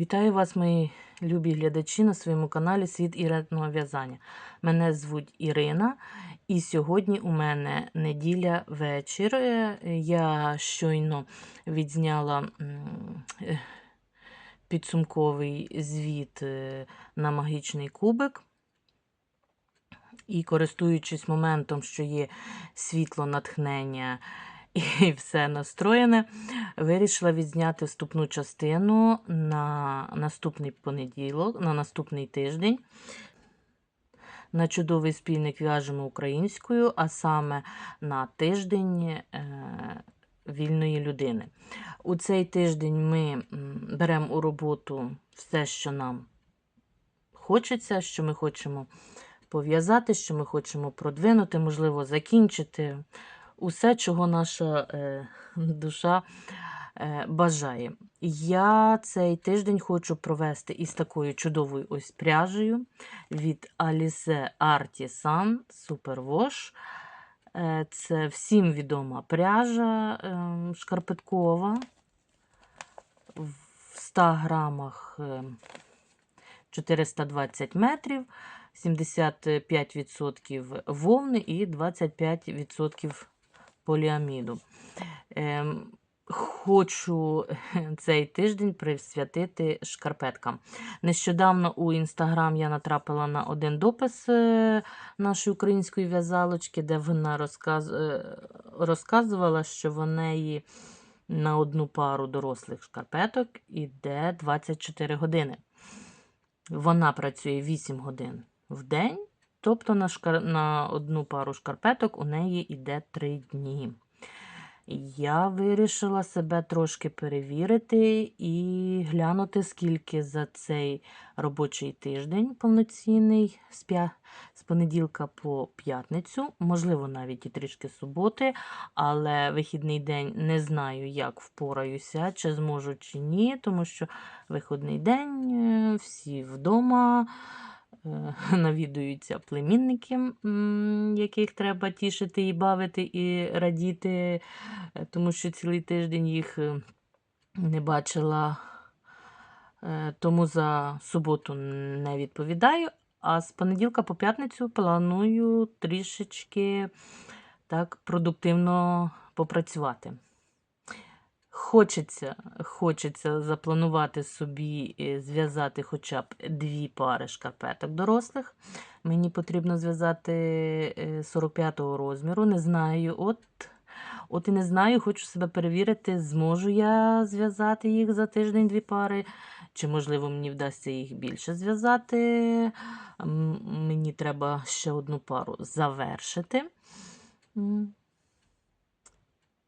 Вітаю вас, мої любі глядачі, на своєму каналі Світ іритного в'язання. Мене звуть Ірина, і сьогодні у мене неділя вечір. Е, Я щойно відзняла е, підсумковий звіт е, на магічний кубик. І користуючись моментом, що є світло натхнення і все настроєне, вирішила відзняти вступну частину на наступний понеділок, на наступний тиждень. На чудовий спільник в'яжемо українською, а саме на тиждень е, вільної людини. У цей тиждень ми беремо у роботу все, що нам хочеться, що ми хочемо пов'язати, що ми хочемо продвинути, можливо, закінчити усе, чого наша е, душа бажає. Я цей тиждень хочу провести із такою чудовою ось пряжею від Alice Artisan Superwash. Е, Це всім відома пряжа е, шкарпеткова в 100 грамах е, 420 метрів, 75% вовни і 25% поліаміду. Хочу цей тиждень присвятити шкарпеткам. Нещодавно у інстаграм я натрапила на один допис е, нашої української в'язалочки, де вона розказ... е, розказувала, що в неї на одну пару дорослих шкарпеток іде 24 години. Вона працює 8 годин в день, тобто на, шкар... на одну пару шкарпеток у неї йде 3 дні. Я вирішила себе трошки перевірити і глянути, скільки за цей робочий тиждень повноцінний з, понеділка по п'ятницю, можливо, навіть і трішки суботи, але вихідний день не знаю, як впораюся, чи зможу, чи ні, тому що вихідний день е, всі вдома. Е, Навідуються племінники, яких треба тішити і бавити, і радіти, е, тому що цілий тиждень їх е, не бачила, тому за суботу не відповідаю. А з понеділка по п'ятницю планую трішечки так продуктивно попрацювати. Хочеться, хочеться запланувати собі е, зв'язати хоча б дві пари шкарпеток дорослих. Мені потрібно зв'язати е, 45-го розміру. Не знаю, от, от і не знаю, хочу себе перевірити, зможу я зв'язати їх за тиждень дві пари, чи, можливо, мені вдасться їх більше зв'язати. Мені треба ще одну пару завершити.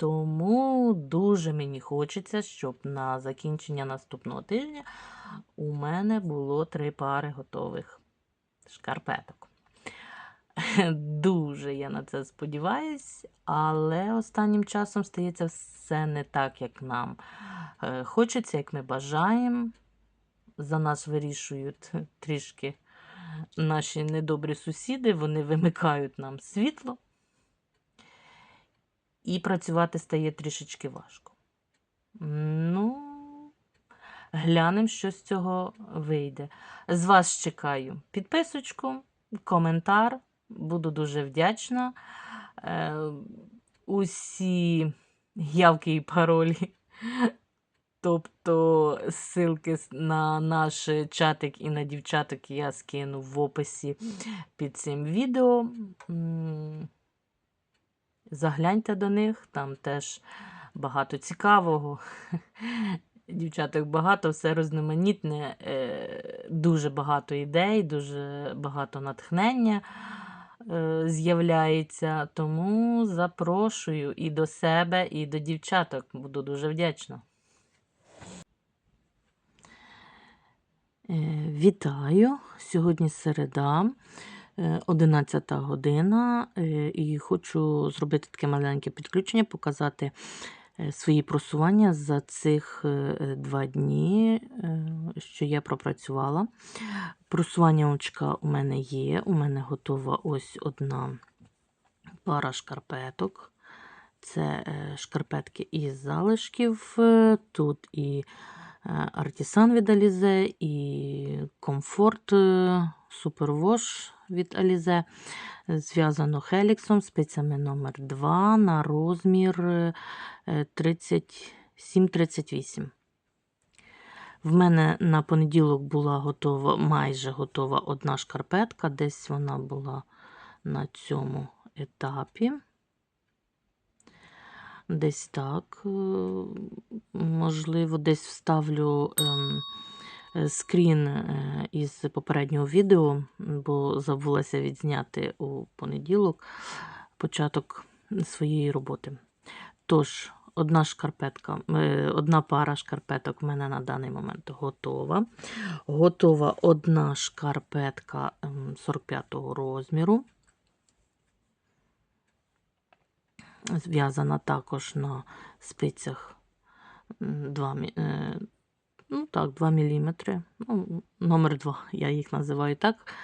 Тому дуже мені хочеться, щоб на закінчення наступного тижня у мене було три пари готових шкарпеток. Дуже я на це сподіваюсь, але останнім часом стається все не так, як нам е, хочеться, як ми бажаємо. За нас вирішують трішки наші недобрі сусіди, вони вимикають нам світло і працювати стає трішечки важко. Ну, глянемо, що з цього вийде. З вас чекаю підписочку, коментар. Буду дуже вдячна. Е, усі явки і паролі, тобто ссылки на наш чатик і на дівчаток я скину в описі під цим відео. Загляньте до них, там теж багато цікавого. Дівчаток багато, все різноманітне, е, дуже багато ідей, дуже багато натхнення е, з'являється. Тому запрошую і до себе, і до дівчаток. Буду дуже вдячна. Е, Вітаю! Сьогодні середа. Е, 11 година, е, і хочу зробити таке маленьке підключення, показати е, свої просування за цих е, два дні, е, що я пропрацювала. Просування очка у мене є. У мене готова ось одна пара шкарпеток. Це е, шкарпетки із залишків. е, Тут і Артісан від Alize і комфорт Супервош від Alize. Зв'язано хеліксом, спицями номер 2 на розмір е, 37-38. В мене на понеділок була готова, майже готова одна шкарпетка, десь вона була на цьому етапі. Десь так. е, Можливо, десь вставлю ем, е, скрін е, із попереднього відео, бо забулася відзняти у понеділок початок своєї роботи. Тож, одна шкарпетка, одна пара шкарпеток в мене на даний момент готова. Готова одна шкарпетка ем, 45-го розміру. Зв'язана також на спицях 2, ну так, 2 мм. Ну, номер 2, я їх називаю так.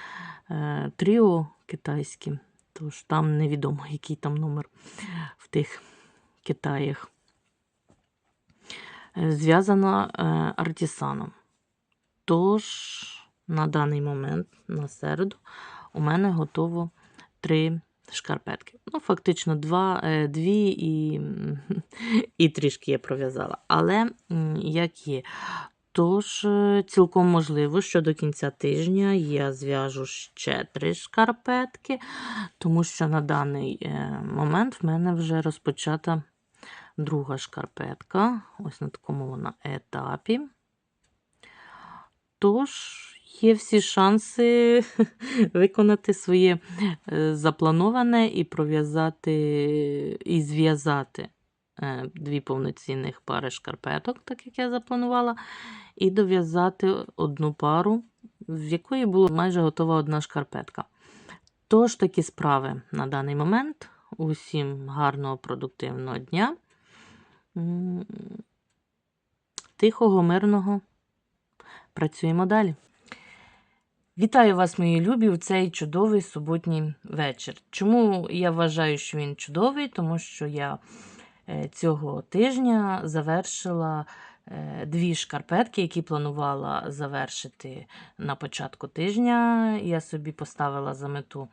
Е, Тріо китайські, тож там невідомо, який там номер в тих Китаях. Е, Зв'язана е, артісаном. Тож, на даний момент, на середу, у мене готово три шкарпетки. Ну, фактично, два, е, дві і, і трішки я пров'язала. Але як є. Тож, е, цілком можливо, що до кінця тижня я зв'яжу ще три шкарпетки, тому що на даний е, момент в мене вже розпочата друга шкарпетка. Ось на такому вона етапі. Тож, є всі шанси виконати своє е, заплановане і пров'язати і зв'язати е, дві повноцінних пари шкарпеток, так як я запланувала, і дов'язати одну пару, в якої була майже готова одна шкарпетка. Тож такі справи на даний момент. Усім гарного продуктивного дня. Тихого, мирного. Працюємо далі. Вітаю вас, мої любі, в цей чудовий суботній вечір. Чому я вважаю, що він чудовий? Тому що я е, цього тижня завершила е, дві шкарпетки, які планувала завершити на початку тижня. Я собі поставила за мету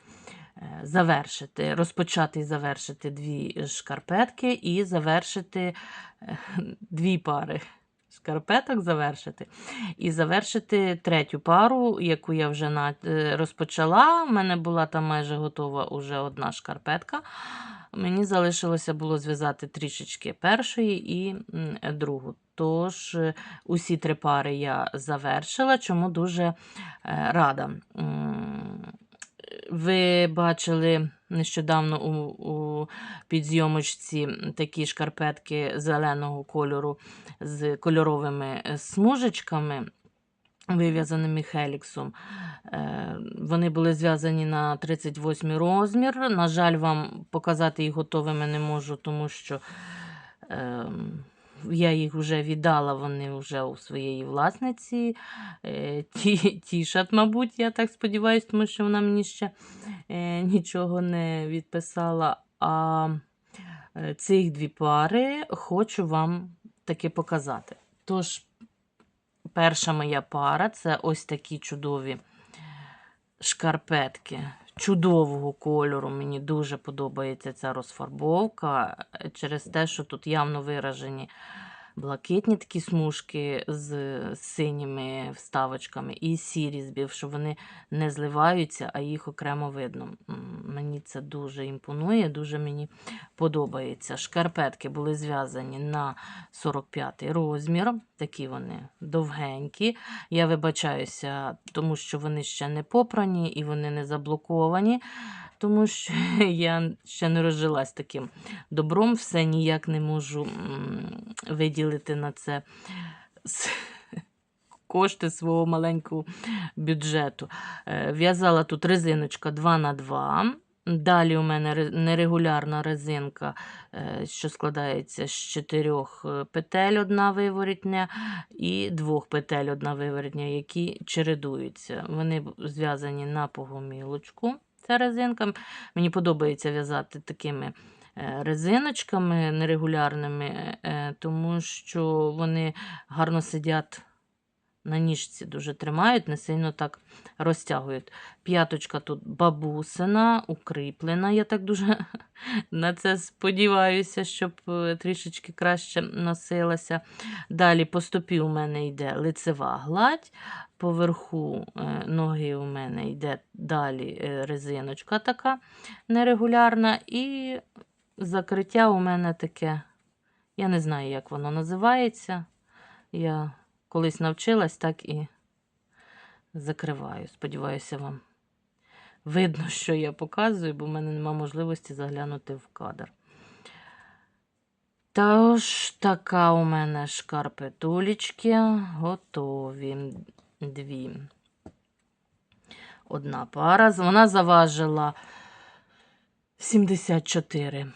е, завершити, розпочати і завершити дві шкарпетки і завершити дві пари шкарпеток завершити. І завершити третю пару, яку я вже е, розпочала. У мене була там майже готова уже одна шкарпетка. Мені залишилося було зв'язати трішечки першої і другу. Тож, е, усі три пари я завершила, чому дуже е, рада. Ви бачили нещодавно у, у підзйомочці такі шкарпетки зеленого кольору з кольоровими е, смужечками, вив'язаними хеліксом. Е, Вони були зв'язані на 38 розмір. На жаль, вам показати їх готовими не можу, тому що е, я їх вже віддала, вони вже у своєї власниці. Е, Ті, тішат, мабуть, я так сподіваюся, тому що вона мені ще е, нічого не відписала. А е, цих дві пари хочу вам таки показати. Тож, перша моя пара це ось такі чудові шкарпетки чудового кольору. Мені дуже подобається ця розфарбовка е, через те, що тут явно виражені блакитні такі смужки з синіми вставочками і сірі збів, що вони не зливаються, а їх окремо видно. Мені це дуже імпонує, дуже мені подобається. Шкарпетки були зв'язані на 45 розмір, такі вони довгенькі. Я вибачаюся, тому що вони ще не попрані і вони не заблоковані, тому що я ще не розжилась таким добром, все ніяк не можу виділити на це кошти свого маленького бюджету. Е, В'язала тут резиночка 2 на 2 Далі у мене нерегулярна резинка, е, що складається з чотирьох е, петель, одна виворітня, і двох петель, одна виворітня, які чередуються. Вони зв'язані на погомілочку. Ця резинка. Мені подобається в'язати такими е, резиночками нерегулярними, е, тому що вони гарно сидять на ніжці, дуже тримають, не сильно так розтягують. П'яточка тут бабусина, укріплена. Я так дуже на це сподіваюся, щоб е, трішечки краще носилася. Далі по стопі у мене йде лицева гладь, поверху е, ноги у мене йде далі е, резиночка така нерегулярна, і закриття у мене таке, я не знаю, як воно називається. Я колись навчилась, так і закриваю. Сподіваюся, вам видно, що я показую, бо в мене нема можливості заглянути в кадр. Тож, така у мене шкарпетулечки готові. Дві. Одна пара. Вона заважила 74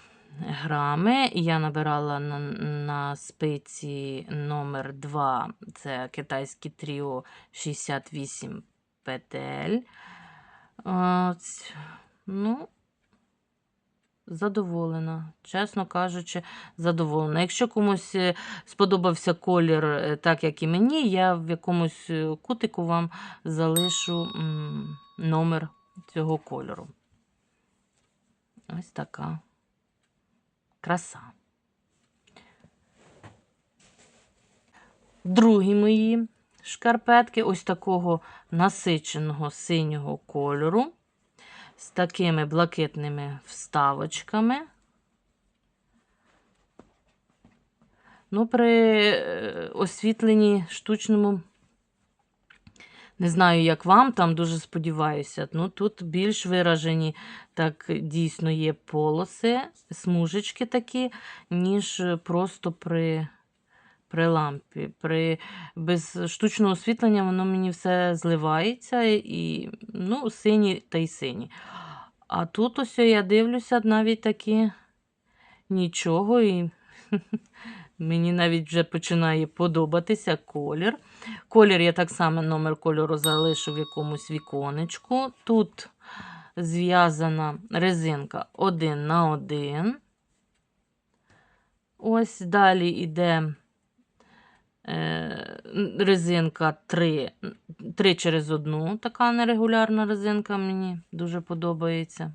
грами. Я набирала на, на спиці номер 2. Це китайське тріо 68 петель. Ць- ну, задоволена. Чесно кажучи, задоволена. Якщо комусь е, сподобався колір, е, так як і мені, я в якомусь е, кутику вам залишу номер цього кольору. Ось така краса. Другі мої шкарпетки ось такого насиченого синього кольору з такими блакитними вставочками. Ну, при е, освітленні штучному, не знаю, як вам, там дуже сподіваюся. Ну, тут більш виражені, так дійсно є полоси, смужечки такі, ніж просто при, при лампі. При, без штучного освітлення воно мені все зливається, і ну, сині та й сині. А тут ось я дивлюся навіть такі нічого, і мені навіть вже починає подобатися колір. Колір я так само номер кольору залишу в якомусь віконечку. Тут зв'язана резинка один на один. Ось далі йде е, резинка 3, 3 через одну. Така нерегулярна резинка мені дуже подобається.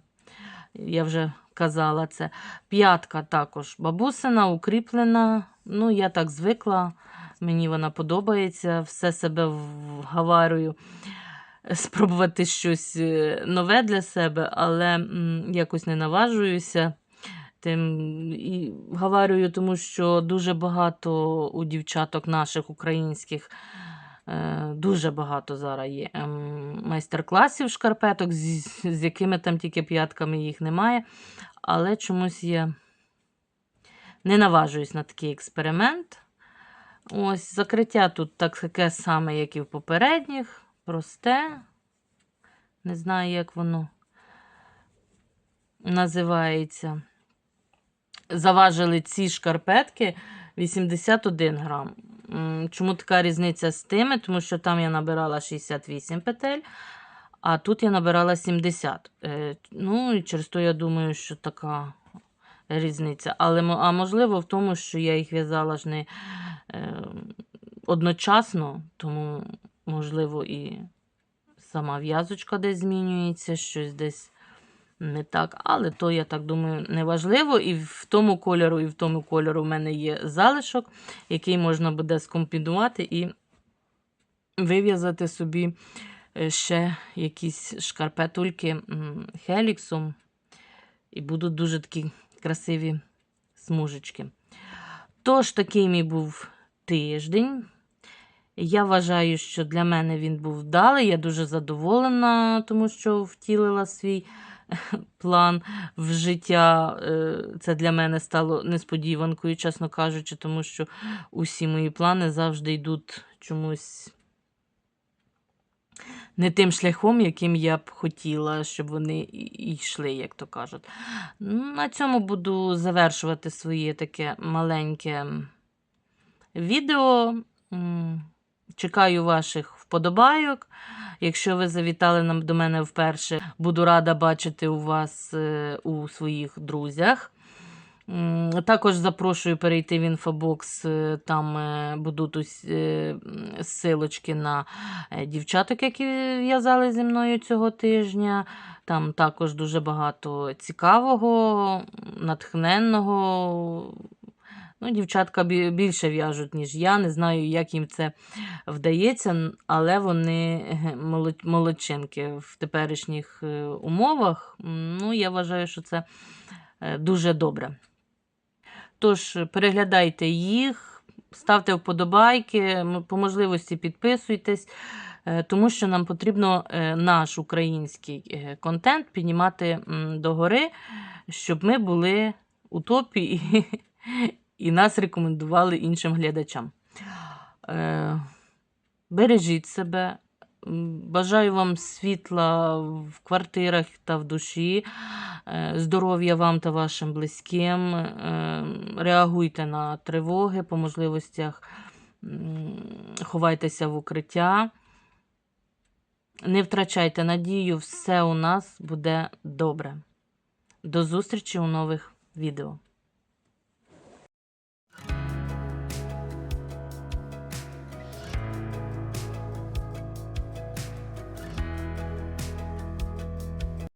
Я вже казала це. П'ятка також бабусина, укріплена. Ну, я так звикла, мені вона подобається, все себе вгаварюю спробувати щось е, нове для себе, але якось не наважуюся. Тим і говорю, тому що дуже багато у дівчаток наших українських, е, дуже багато зараз є ем, майстер-класів шкарпеток, з, якими там тільки п'ятками їх немає. Але чомусь я не наважуюсь на такий експеримент. Ось закриття тут таке саме, як і в попередніх. Просте. Не знаю, як воно називається. Заважили ці шкарпетки 81 грам. Чому така різниця з тими? Тому що там я набирала 68 петель, а тут я набирала 70. Е, Ну, і через то я думаю, що така різниця. Але а можливо, в тому, що я їх в'язала ж не е, одночасно, тому, можливо, і сама в'язочка десь змінюється, щось десь не так. Але то, я так думаю, не важливо. І в тому кольору, і в тому кольору в мене є залишок, який можна буде скомбінувати і вив'язати собі е, ще якісь шкарпетульки хеліксом. І будуть дуже такі красиві смужечки. Тож, такий мій був тиждень. Я вважаю, що для мене він був вдалий. Я дуже задоволена, тому що втілила свій план в життя. Е, Це для мене стало несподіванкою, чесно кажучи, тому що усі мої плани завжди йдуть чомусь не тим шляхом, яким я б хотіла, щоб вони йшли, як то кажуть. На цьому буду завершувати своє таке маленьке відео. Чекаю ваших вподобайок. Якщо ви завітали нам до мене вперше, буду рада бачити у вас е, у своїх друзях. Також запрошую перейти в інфобокс. е, Там е, будуть е, ссилочки на дівчаток, які в'язали зі мною цього тижня. Там також дуже багато цікавого, натхненного. Ну, дівчатка більше в'яжуть, ніж я. Не знаю, як їм це вдається, але вони молодчинки в теперішніх умовах. Ну, я вважаю, що це дуже добре. Тож, переглядайте їх, ставте вподобайки, по можливості підписуйтесь, е, тому що нам потрібно е, наш український е, контент піднімати догори, щоб ми були у топі і, і нас рекомендували іншим глядачам. Бережіть себе. Бажаю вам світла в квартирах та в душі, е, здоров'я вам та вашим близьким. е, Реагуйте на тривоги по можливостях, ховайтеся в укриття. Не втрачайте надію, все у нас буде добре. До зустрічі у нових відео.